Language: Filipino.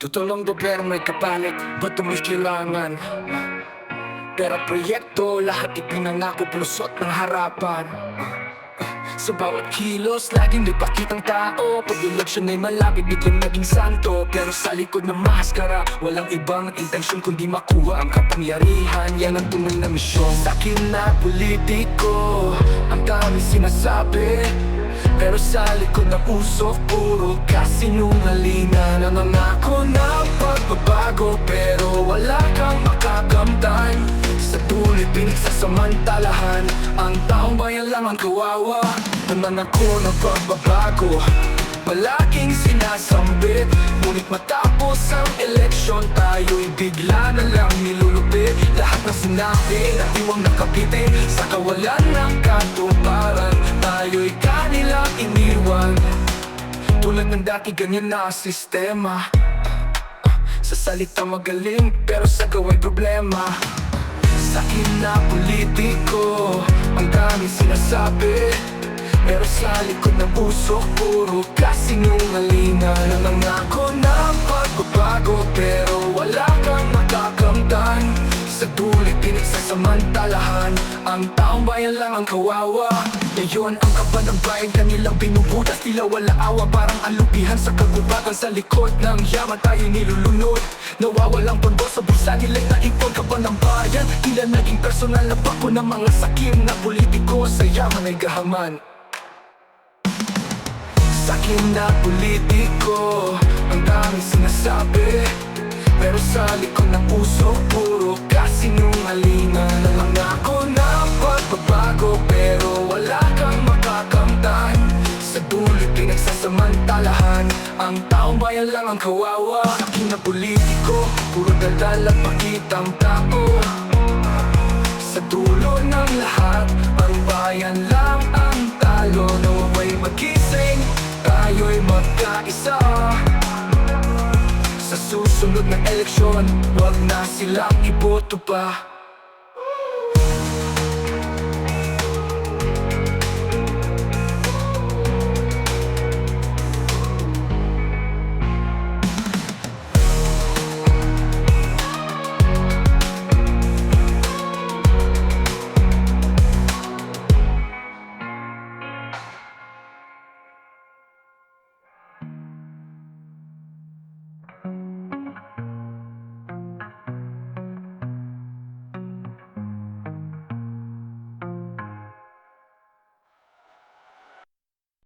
Tutulong gobyerno may kapalit, ba't tumis kailangan? Pera proyekto, lahat ipinangako plusot ng harapan Sa bawat kilos, laging may pakitang tao. Pag eleksyon ay malapit, biglang naging santo. Pero sa likod ng maskara, walang ibang intensyon Kundi makuha ang kapangyarihan, yan ang tunay na misyon. Sa akin na politiko, ang dami sinasabi. Pero sa likod ng usok, puro kasinungalingan. Nangangako ng pagbabago Pero wala kang makakamtan. Sa tuloy pinagsasamantalahan Ang taong bayan lang ang kawawa Nangangako ng pagbabago Palaging sinasambit. Ngunit matapos ang eleksyon Tayo'y bigla na lang nilulupit. Lahat ng sinabi na diwang nakapitin. Sa kawalan ng katuparan Tayo'y kanilang iniwan. Tulad ng dati ganyan na sistema. Sa salita magaling pero sa gawa'y problema. Sa akin na politiko Ang daming sinasabi Pero sa likod ng puso Puro kasinungalingan Nangangako ng pagbabago Pero wala kang makakamtan Sa dulit pinagsasamantalahan. Ang taong bayan lang ang kawawa. Ngayon ang kaban ng bayan Kanilang binubutas Tila wala awa Parang alupihan sa kagubatan. Sa likod ng yaman tayo nilulunod. Nawawalang pondo sa bulsa nila'y naipon Kaban ng bayan. Tila naging personal na bako ng mga sakim Na politiko. Sa yaman ay gahaman akin na politiko Ang daming sinasabi. Pero sa likod ng puso Puro kasinungalingan. Nangangako ng pagbabago Pero wala kang makakamtan. Sa dulo pinagsasamantalahan Ang taong bayan lang ang kawawa. Akin na politiko Puro daldal at pakitang tao. Sa dulo ng lahat Ang bayan lang magkaisa. Sa susunod na eleksyon Huwag na silang iboto pa